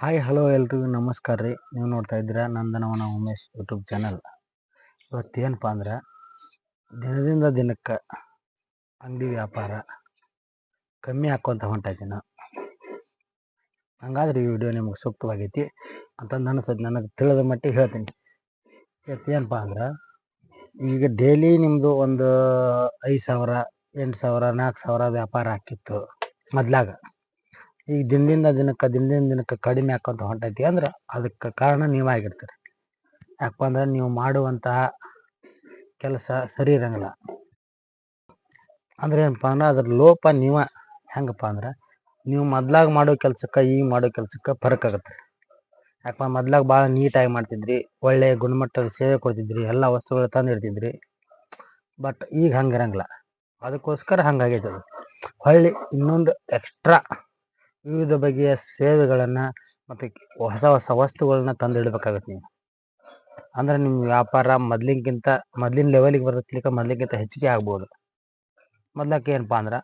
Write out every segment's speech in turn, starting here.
Hi hello ಎಲ್ರಿಗೂ. ನಮಸ್ಕಾರ ರೀ. ನೀವು ನೋಡ್ತಾ ಇದ್ದೀರಾ ನಂದನವನ ಉಮೇಶ್ ಯೂಟ್ಯೂಬ್ ಚಾನಲ್ ಇವತ್ತೇನಪ್ಪ ಅಂದ್ರೆ ದಿನದಿಂದ ದಿನಕ್ಕೆ ಅಂಗಡಿ ವ್ಯಾಪಾರ ಕಮ್ಮಿ ಹಾಕ್ಕೊಂತ ಹೊಂಟೈತಿ ನಾನು ಹಂಗಾದ್ರೆ ಈ ವಿಡಿಯೋ ನಿಮ್ಗೆ ಸೂಕ್ತವಾಗೈತಿ ಅಂತಂದು ಅನಿಸ್ತದೆ ನನಗೆ ತಿಳಿದ ಮಟ್ಟಿಗೆ ಹೇಳ್ತೀನಿ. ಇವತ್ತೇನಪ್ಪ ಅಂದ್ರೆ ಈಗ ಡೈಲಿ ನಿಮ್ಮದು ಒಂದು ಐದು ಸಾವಿರ, ಎಂಟು ಸಾವಿರ, ನಾಲ್ಕು ಸಾವಿರ ವ್ಯಾಪಾರ ಆಕಿತ್ತು ಮೊದ್ಲಾಗ. ಈಗ ದಿನದಿಂದ ದಿನಕ್ಕೆ ದಿನದಿಂದ ದಿನಕ್ಕೆ ಕಡಿಮೆ ಆಕ್ಕೊಂತ ಹೊಂಟೈತಿ ಅಂದ್ರೆ ಅದಕ್ಕೆ ಕಾರಣ ನೀವಾಗಿರ್ತೀರಿ ಯಾಕಪ್ಪ ಅಂದ್ರೆ ನೀವು ಮಾಡುವಂತಹ ಕೆಲಸ ಸರಿ ಇರಂಗಿಲ್ಲ. ಅಂದ್ರೆ ಏನಪ್ಪ ಅಂದ್ರೆ ಅದ್ರ ಲೋಪ ನೀವ ಹೆಂಗಪ್ಪ ಅಂದ್ರೆ ನೀವು ಮೊದ್ಲಾಗ ಮಾಡೋ ಕೆಲಸಕ್ಕೆ, ಈಗ ಮಾಡೋ ಕೆಲಸಕ್ಕೆ ಫರಕ್ ಆಗುತ್ತೆ. ಯಾಕಪ್ಪ ಮೊದ್ಲಾಗ ಭಾಳ ನೀಟಾಗಿ ಮಾಡ್ತಿದ್ರಿ, ಒಳ್ಳೆ ಗುಣಮಟ್ಟದ ಸೇವೆ ಕೊಡ್ತಿದ್ರಿ, ಎಲ್ಲ ವಸ್ತುಗಳು ತಂದಿರ್ತಿದ್ರಿ ಬಟ್ ಈಗ ಹಂಗಿರಂಗಿಲ್ಲ. ಅದಕ್ಕೋಸ್ಕರ ಹಂಗಾಗೈತೆ ಅದು. ಹೊಳ್ಳಿ ಇನ್ನೊಂದು ಎಕ್ಸ್ಟ್ರಾ ವಿವಿಧ ಬಗೆಯ ಸೇವೆಗಳನ್ನು ಮತ್ತು ಹೊಸ ಹೊಸ ವಸ್ತುಗಳನ್ನ ತಂದು ಇಡಬೇಕಾಗತ್ತೆ ನೀವು. ಅಂದ್ರೆ ನಿಮ್ಮ ವ್ಯಾಪಾರ ಮೊದ್ಲಿನ್ಕಿಂತ, ಮೊದ್ಲಿನ ಲೆವೆಲಿಗೆ ಬರತ್ಲಿಕ್ಕ ಮೊದ್ಲಿಕ್ಕಿಂತ ಹೆಚ್ಚಿಗೆ ಆಗ್ಬೋದು. ಮೊದ್ಲಕ್ಕೆ ಏನಪ್ಪ ಅಂದ್ರೆ,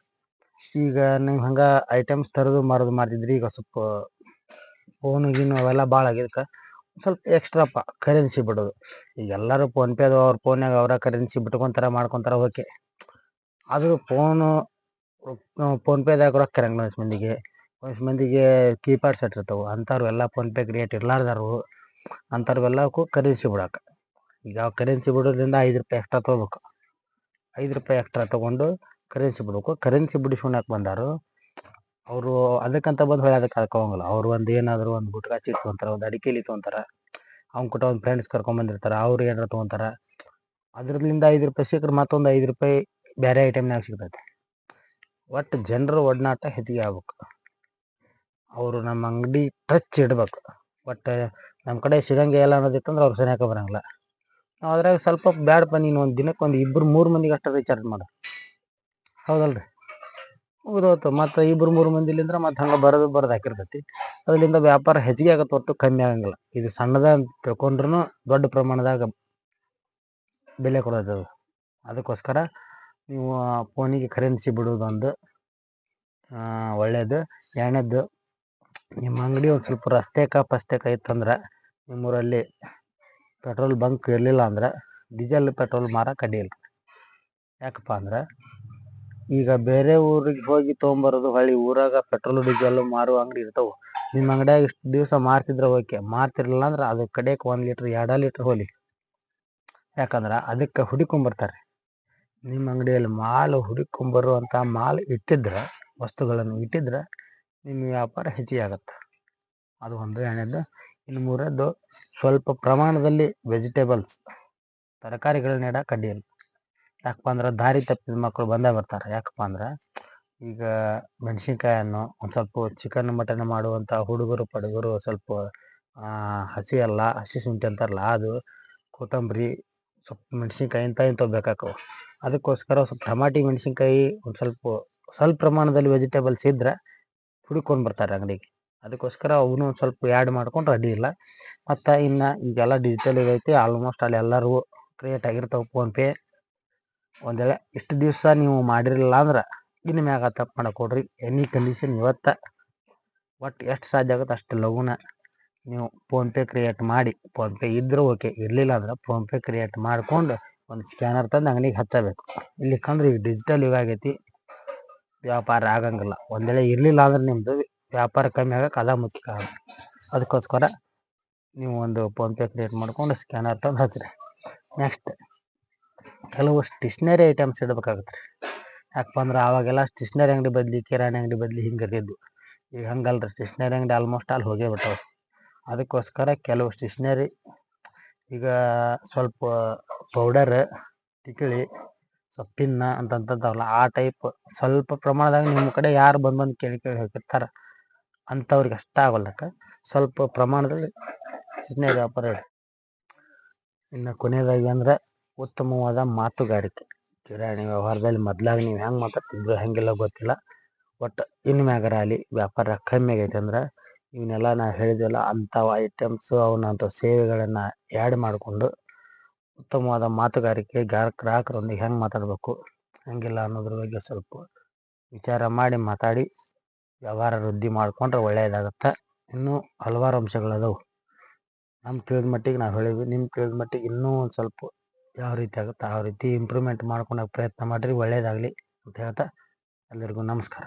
ಈಗ ನೀವು ಹಂಗೆ ಐಟಮ್ಸ್ ತರೋದು ಮಾರೋದು ಮಾಡ್ತಿದ್ರಿ ಈಗ ಸ್ವಲ್ಪ ಫೋನು ಗೀನು ಅವೆಲ್ಲ ಭಾಳ ಆಗಿದ್ದಕ್ಕೆ ಸ್ವಲ್ಪ ಎಕ್ಸ್ಟ್ರಾಪ್ಪ ಕರೆನ್ಸಿ ಬಿಡೋದು. ಈಗ ಎಲ್ಲರೂ ಫೋನ್ಪೇ ಅದು ಅವ್ರ ಫೋನ್ಯಾಗ ಅವರ ಕರೆನ್ಸಿ ಬಿಟ್ಕೊಂತಾರ, ಮಾಡ್ಕೊತಾರ ಓಕೆ ಆದರೂ ಫೋನು ಫೋನ್ಪೇದಾಗ ರೊಕ್ಕ ಇರಂಗಿಲ್ಲ ಮಂದಿಗೆ. ಒಂದಿಷ್ಟು ಮಂದಿಗೆ ಕೀಪ್ಯಾಡ್ ಸೆಟ್ ಇರ್ತಾವೆ ಅಂಥವ್ರು ಎಲ್ಲ ಫೋನ್ಪೇ ಕ್ರಿಯೇಟ್ ಇರ್ಲಾರ್ದಾರು ಅಂಥವ್ರಿಗೆಲ್ಲಕ್ಕೂ ಕರೆನ್ಸಿ ಬಿಡಕ್ಕೆ ಈಗ ಕರೆನ್ಸಿ ಬಿಡೋದ್ರಿಂದ ಐದು ರೂಪಾಯಿ ಎಕ್ಸ್ಟ್ರಾ ತೊಗೋಬೇಕು. ಐದು ರೂಪಾಯಿ ಎಕ್ಸ್ಟ್ರಾ ತೊಗೊಂಡು ಕರೆನ್ಸಿ ಬಿಡಬೇಕು. ಕರೆನ್ಸಿ ಬಿಡಿಸ್ಕೊಳಕ್ಕೆ ಬಂದಾರು, ಅವರು ಅದಕ್ಕಂತ ಬಂದು ಹೊಳೆ ಅದಕ್ಕೆ ಅದಕ್ಕೆ ಹೋಗಂಗಿಲ್ಲ ಅವ್ರು ಒಂದು ಏನಾದರೂ ಒಂದು ಗುಟ್ಕಾ ಚೀಟ್ ಒಂದು ಅಡಿಕೆಲಿ ತೊಗೊಂತಾರೆ, ಅವ್ನ ಕೂಟ ಒಂದು ಫ್ರೆಂಡ್ಸ್ ಕರ್ಕೊಂಬಂದಿರ್ತಾರೆ ಅವ್ರು ಏನಾರು ತೊಗೊಂತಾರೆ ಅದರಿಂದ ಐದು ರೂಪಾಯಿ ಸಿಕ್ಕರೆ ಮತ್ತೊಂದು ಐದು ರೂಪಾಯಿ ಬೇರೆ ಐಟಮ್ನಾಗ ಸಿಗ್ತೈತೆ. ಒಟ್ಟು ಜನರ ಒಡನಾಟ ಹೆಚ್ಚಿಗೆ ಆಗ್ಬೇಕು. ಅವರು ನಮ್ಮ ಅಂಗಡಿ ಟಚ್ ಇಡ್ಬೇಕು. ಬಟ್ ನಮ್ಮ ಕಡೆ ಸಿಗಂಗೆ ಇಲ್ಲ ಅನ್ನೋದಿತ್ತಂದ್ರೆ ಅವ್ರು ಸರಿಯಾಕ ಬರಂಗಿಲ್ಲ. ನಾವು ಅದ್ರಾಗ ಸ್ವಲ್ಪ ಬ್ಯಾಡಪ್ಪ ನೀನು ಒಂದು ದಿನಕ್ಕೆ ಒಂದು ಇಬ್ಬರು ಮೂರು ಮಂದಿಗೆ ಅಷ್ಟು ರೀಚಾರ್ಜ್ ಮಾಡು. ಹೌದಲ್ರಿ? ಮುಗಿದೋತು ಮತ್ತು ಇಬ್ಬರು ಮೂರು ಮಂದಿಲಿಂದ್ರ ಮತ್ತೆ ಹಂಗೆ ಬರೋದು ಬರೋದು ಹಾಕಿರ್ತೈತಿ. ಅದರಿಂದ ವ್ಯಾಪಾರ ಹೆಚ್ಚಿಗೆ ಆಗತ್ತೆ ಹೊರತು ಕಮ್ಮಿ ಆಗಂಗಿಲ್ಲ. ಇದು ಸಣ್ಣದ ಅಂತ ತಿಳ್ಕೊಂಡ್ರು ದೊಡ್ಡ ಪ್ರಮಾಣದಾಗ ಬೆಲೆ ಕೊಡೋದು ಅದು. ಅದಕ್ಕೋಸ್ಕರ ನೀವು ಫೋನಿಗೆ ಕರೆನ್ಸಿ ಬಿಡೋದೊಂದು ಒಳ್ಳೆಯದು ಎರಡನೇದ್ದು ನಿಮ್ಮ ಅಂಗಡಿ ಒಂದು ಸ್ವಲ್ಪ ರಸ್ತೆಕ ಪಸ್ತೆಕ ಇತ್ತಂದ್ರೆ ನಿಮ್ಮೂರಲ್ಲಿ ಪೆಟ್ರೋಲ್ ಬಂಕ್ ಇರಲಿಲ್ಲ ಅಂದ್ರೆ ಡೀಸೆಲ್ ಪೆಟ್ರೋಲ್ ಮಾರಕ್ಕೆ ಅಡ್ಡಿಯಿಲ್ಲ ಯಾಕಪ್ಪ ಅಂದ್ರೆ ಈಗ ಬೇರೆ ಊರಿಗೆ ಹೋಗಿ ತೊಗೊಂಬರೋದು ಹೊಳ್ಳಿ ಊರಾಗ ಪೆಟ್ರೋಲ್, ಡೀಸೆಲ್ ಮಾರುವ ಅಂಗಡಿ ಇರ್ತಾವೆ. ನಿಮ್ಮ ಅಂಗಡಿಯಾಗ ಇಷ್ಟು ದಿವಸ ಮಾರ್ತಿದ್ರೆ ಓಕೆ, ಮಾರ್ತಿರಲಿಲ್ಲ ಅಂದ್ರೆ ಅದು ಕಡೆಗೆ ಒಂದು ಲೀಟ್ರ್, ಎರಡು ಲೀಟ್ರ್ ಹೋಲಿ. ಯಾಕಂದ್ರೆ ಅದಕ್ಕೆ ಹುಡುಕೊಂಬರ್ತಾರೆ. ನಿಮ್ಮ ಅಂಗಡಿಯಲ್ಲಿ ಮಾಲ್ ಹುಡುಕೊಂಬರುವಂಥ ಮಾಲ್ ಇಟ್ಟಿದ್ರೆ, ವಸ್ತುಗಳನ್ನು ಇಟ್ಟಿದ್ರೆ ನಿಮ್ಮ ವ್ಯಾಪಾರ ಹೆಚ್ಚಿಗೆ ಆಗತ್ತೆ. ಅದು ಒಂದು ಎರಡನೇದು ಇನ್ನು ಮೂರದ್ದು ಸ್ವಲ್ಪ ಪ್ರಮಾಣದಲ್ಲಿ ವೆಜಿಟೇಬಲ್ಸ್ ತರಕಾರಿಗಳನ್ನ ಇಡಕ್ಕೆ ಅಡ್ಡಿಯಿಲ್ಲ ಯಾಕಪ್ಪ ಅಂದ್ರೆ ದಾರಿ ತಪ್ಪಿದ ಮಕ್ಕಳು ಬಂದೇ ಬರ್ತಾರೆ. ಯಾಕಪ್ಪ ಅಂದ್ರೆ ಈಗ ಮೆಣಸಿನ್ಕಾಯನ್ನು ಒಂದು ಸ್ವಲ್ಪ ಚಿಕನ್ ಮಟನ್ ಮಾಡುವಂಥ ಹುಡುಗರು, ಪಡುಗರು ಸ್ವಲ್ಪ ಹಸಿ ಅಲ್ಲ, ಹಸಿ ಶುಂಠಿ ಅಂತಾರಲ್ಲ, ಅದು ಕೊತ್ತಂಬರಿ, ಸ್ವಲ್ಪ ಮೆಣಸಿನ್ಕಾಯಿ ಇಂಥ ಇಂಥವು ಬೇಕಾಕವು ಅದಕ್ಕೋಸ್ಕರ ಸ್ವಲ್ಪ ಟಮಾಟಿ, ಮೆಣಸಿನ್ಕಾಯಿ ಒಂದು ಸ್ವಲ್ಪ ಸ್ವಲ್ಪ ಪ್ರಮಾಣದಲ್ಲಿ ವೆಜಿಟೇಬಲ್ಸ್ ಇದ್ರೆ ಹುಡುಕೊಂಡು ಬರ್ತಾರೆ ಅಂಗಡಿಗೆ. ಅದಕ್ಕೋಸ್ಕರ ಅವನು ಸ್ವಲ್ಪ ಆ್ಯಡ್ ಮಾಡ್ಕೊಂಡು ರೆಡಿ ಇಲ್ಲ. ಮತ್ತು ಇನ್ನು ಈಗೆಲ್ಲ ಡಿಜಿಟಲ್ ಐತಿ ಆಲ್ಮೋಸ್ಟ್ ಅಲ್ಲಿ ಎಲ್ಲರೂ ಕ್ರಿಯೇಟ್ ಆಗಿರ್ತಾವೆ ಫೋನ್ಪೇ ಒಂದು ವೇಳೆ ಇಷ್ಟು ದಿವಸ ನೀವು ಮಾಡಿರಲಿಲ್ಲ ಅಂದ್ರೆ ಇನ್ನು ಮ್ಯಾಗ ತಪ್ಪು ಮಾಡಿಕೊಡ್ರಿ. ಕೊಡ್ರಿ ಎನಿ ಕಂಡೀಷನ್ ಇವತ್ತು. ಒಟ್ಟು ಎಷ್ಟು ಸಾಧ್ಯ ಆಗುತ್ತೆ ಅಷ್ಟು ಲಘುನ ನೀವು ಫೋನ್ಪೇ ಕ್ರಿಯೇಟ್ ಮಾಡಿ. ಫೋನ್ಪೇ ಇದ್ದರೂ ಓಕೆ ಇರಲಿಲ್ಲ ಅಂದ್ರೆ ಫೋನ್ಪೇ ಕ್ರಿಯೇಟ್ ಮಾಡ್ಕೊಂಡು ಒಂದು ಸ್ಕ್ಯಾನರ್ ತಂದು ಅಂಗಡಿಗೆ ಹಚ್ಚಬೇಕು. ಇಲ್ಲಿ ಕಂಡ್ರೆ ಈಗ ಡಿಜಿಟಲ್ ಯುಗ ಆಗೈತಿ. ವ್ಯಾಪಾರ ಆಗಂಗಿಲ್ಲ. ಒಂದೇಳೆ ಇರಲಿಲ್ಲ ಅಂದ್ರೆ ನಿಮ್ಮದು ವ್ಯಾಪಾರ ಕಮ್ಮಿ ಆಗಕ್ಕೆ ಅದ ಮುಖ್ಯ ಅದಕ್ಕೋಸ್ಕರ ನೀವು ಒಂದು ಫೋನ್ಪೇ ಕ್ರಿಯೇಟ್ ಮಾಡ್ಕೊಂಡು ಸ್ಕ್ಯಾನರ್ ತಂದು ಹಚ್ಚಿರಿ ನೆಕ್ಸ್ಟ್ ಕೆಲವು ಸ್ಟೇಷ್ನರಿ ಐಟಮ್ಸ್ ಇಡಬೇಕಾಗತ್ತೆ. ರೀ ಯಾಕಪ್ಪ ಅಂದ್ರೆ ಆವಾಗೆಲ್ಲ ಸ್ಟೇಷ್ನರಿ ಅಂಗಡಿ ಬದಲಿ, ಕಿರಾಣಿ ಅಂಗಡಿ ಬದಲಿ ಹಿಂಗೆ ಇರ್ತಿದ್ವು. ಈಗ ಹಂಗಲ್ರಿ ಸ್ಟೇಷ್ನರಿ ಅಂಗಡಿ ಆಲ್ಮೋಸ್ಟ್ ಅಲ್ಲಿ ಹೋಗೇ ಬಿಟ್ಟವು. ಅದಕ್ಕೋಸ್ಕರ ಕೆಲವು ಸ್ಟೇಷ್ನರಿ ಈಗ ಸ್ವಲ್ಪ ಪೌಡರ್ ಟಿಕಳಿ ಸ್ವಲ್ಪ ಪಿನ್ನ ಅಂತಂತಂತಾವಲ್ಲ ಆ ಟೈಪ್ ಸ್ವಲ್ಪ ಪ್ರಮಾಣದಾಗ ನಿಮ್ಮ ಕಡೆ ಯಾರು ಬಂದು ಬಂದು ಕೇಳಿ ಕೇಳಿ ಹೋಗಿರ್ತಾರೆ ಅಂಥವ್ರಿಗೆ ಅಷ್ಟ ಆಗೋಲ್ಲಕ್ಕ. ಸ್ವಲ್ಪ ಪ್ರಮಾಣದಲ್ಲಿ ಸ್ಟೇಷ್ನರಿ ವ್ಯಾಪಾರ ಹೇಳಿ. ಇನ್ನು ಕೊನೆಯದಾಗಿ ಅಂದರೆ ಉತ್ತಮವಾದ ಮಾತುಗಾರಿಕೆ. ಕಿರಾಣಿ ವ್ಯವಹಾರದಲ್ಲಿ ಮೊದ್ಲಾಗಿ ನೀವು ಹೆಂಗೆ ಮಾತಾಡ್ತಿದ್ರು ಹೆಂಗಿಲ್ಲ ಗೊತ್ತಿಲ್ಲ. ಒಟ್ಟು ಇನ್ನು ಮ್ಯಾಗರ ಆಗಲಿ ವ್ಯಾಪಾರ ಕಮ್ಮಿ ಆಗೈತೆ ಅಂದ್ರೆ ಇವನ್ನೆಲ್ಲ ನಾ ಹೇಳಿದ್ವಲ್ಲ ಅಂಥವು ಐಟಮ್ಸು ಅಂಥ ಸೇವೆಗಳನ್ನು ಆ್ಯಡ್ ಮಾಡಿಕೊಂಡು ಉತ್ತಮವಾದ ಮಾತುಗಾರಿಕೆ ಗ್ರಾಹಕ, ಗ್ರಾಹಕರೊಂದಿಗೆ ಹೆಂಗೆ ಮಾತಾಡಬೇಕು, ಹೆಂಗಿಲ್ಲ ಅನ್ನೋದ್ರ ಬಗ್ಗೆ ಸ್ವಲ್ಪ ವಿಚಾರ ಮಾಡಿ ಮಾತಾಡಿ, ವ್ಯವಹಾರ ವೃದ್ಧಿ ಮಾಡಿಕೊಂಡ್ರೆ ಒಳ್ಳೆಯದಾಗತ್ತೆ ಇನ್ನೂ ಹಲವಾರು ಅಂಶಗಳದಾವು ನಮ್ಮ ತಿಳಿದ ಮಟ್ಟಿಗೆ ನಾವು ಹೇಳಿದ್ವಿ ನಿಮ್ಮ ತಿಳಿದ ಮಟ್ಟಿಗೆ ಇನ್ನೂ ಒಂದು ಸ್ವಲ್ಪ ಯಾವ ರೀತಿ ಆಗುತ್ತೆ, ಆ ರೀತಿ ಇಂಪ್ರೂವ್ಮೆಂಟ್ ಮಾಡ್ಕೊಳಕ್ಕೆ ಪ್ರಯತ್ನ ಮಾಡಿರಿ ಒಳ್ಳೆಯದಾಗಲಿ ಅಂತ ಹೇಳ್ತಾ ಎಲ್ಲರಿಗೂ ನಮಸ್ಕಾರ.